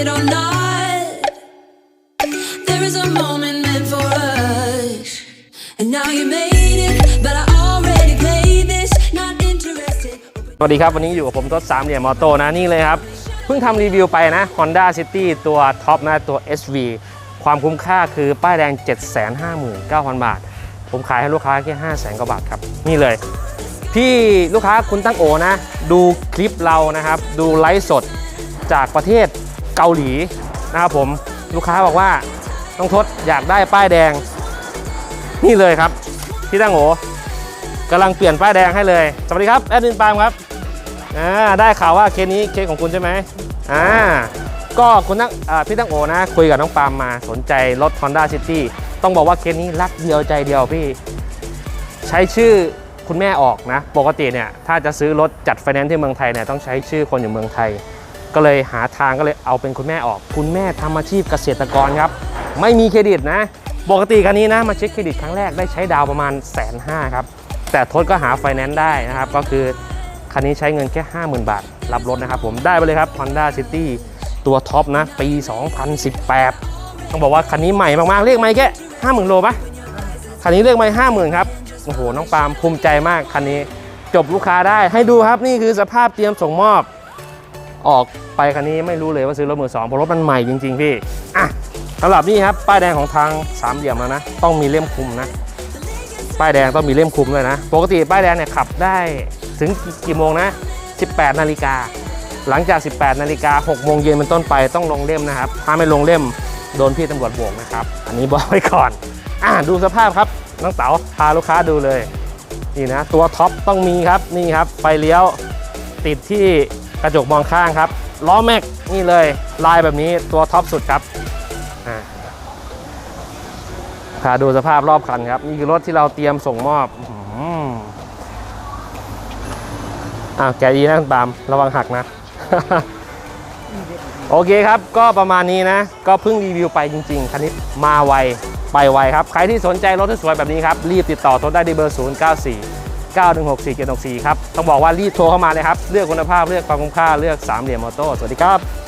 it, or not, there is a moment meant for us. And now you made it, but I already played this. Not interested. สวัสดีครับ วันนี้อยู่กับผมทศสามเหลี่ยมมอโต้นะนี่เลยครับ เพิ่งทำรีวิวไปนะ Honda City ตัวท็อปนะตัว SV ความคุ้มค่าคือป้ายแดง 759,000 บาท ผมขายให้ลูกค้าแค่ 500,000กว่าบาทครับ นี่เลย พี่ลูกค้าคุณตั้งโอนะ ดูคลิปเรานะครับ ดูไลฟ์สดจากประเทศ เกาหลีนะครับผมลูกค้าบอกว่าน้องทศอยากได้ป้ายแดง นี่เลยครับพี่ตั้งโอกำลังเปลี่ยนป้ายแดงให้เลย สวัสดีครับแอดมินปาล์มครับอ่าได้ข่าวว่าเคสนี้เคสของคุณใช่ไหมอ่าก็คุณตั้งอ่าพี่ตั้งโอนะคุยกับน้องปาล์มมาสนใจรถ Honda City ต้องบอกว่าเคสนี้รักเดียวใจเดียวพี่ ใช้ชื่อคุณแม่ออกนะ ปกติเนี่ยถ้าจะซื้อรถจัดไฟแนนซ์ที่เมืองไทยเนี่ยต้องใช้ชื่อคนอยู่เมืองไทย ก็เลยหาทางก็เลยเอาเป็นคุณแม่ออก คุณแม่ทำอาชีพเกษตรกรครับ ไม่มีเครดิตนะ ปกติคันนี้นะมาเช็คเครดิตครั้งแรกได้ใช้ดาวประมาณแสนห้าครับ แต่ทศก็หาไฟแนนซ์ได้นะครับ ก็คือคันนี้ใช้เงินแค่ 50,000 บาท รับรถนะครับผมได้ไปเลยครับ Honda City ตัวท็อปนะ ปี 2018 ต้องบอกว่าคันนี้ใหม่มากๆ เรียกไม่แค่50,000 โลปะคันนี้เรียกไม่50,000 ครับ โอ้โห น้องปาล์มภูมิใจมากคันนี้จบลูกค้าได้ให้ดูครับนี่คือสภาพเตรียมส่งมอบ ออกไปคันนี้ไม่รู้เลยว่าซื้อรถมือสองเพราะรถมันใหม่จริง ๆ พี่อะสำหรับนี่ครับป้ายแดงของทางสามเหลี่ยมแล้วนะ ต้องมีเล่มคุมนะ ป้ายแดงต้องมีเล่มคุมเลยนะ ปกติป้ายแดงเนี่ยขับได้ถึงกี่โมงนะ 18 นาฬิกา หลังจาก 18 นาฬิกา6โมงเย็นเป็นต้นไปต้องลงเล่มนะครับ ถ้าไม่ลงเล่มโดนพี่ตำรวจโบกนะครับ อันนี้บอกไว้ก่อน อะดูสภาพครับ น้องเต๋าพาลูกค้าดูเลย นี่นะ ตัวท็อปต้องมีครับ นี่ครับ ไฟเลี้ยว ติดที่ กระจกมองข้างครับล้อแม็กนี่เลยลายแบบนี้ตัวท็อปสุดครับอ่าพาดูสภาพรอบคันครับ นี่คือรถที่เราเตรียมส่งมอบอ้าวแกดีนะคุณปามระวังหักนะ โอเคครับก็ประมาณนี้นะ ก็เพิ่งรีวิวไปจริง ๆ คันนี้มาไว ไปไวครับ ใครที่สนใจรถที่สวยแบบนี้ครับ รีบติดต่อโทรได้ที่เบอร์ 0 9 4 9 1 6 4 7 6 4ครับ ต้องบอกว่ารีบโทรเข้ามาเลยครับ เลือกคุณภาพ เลือกความคุ้มค่า เลือกสามเหลี่ยมมอโต้ สวัสดีครับ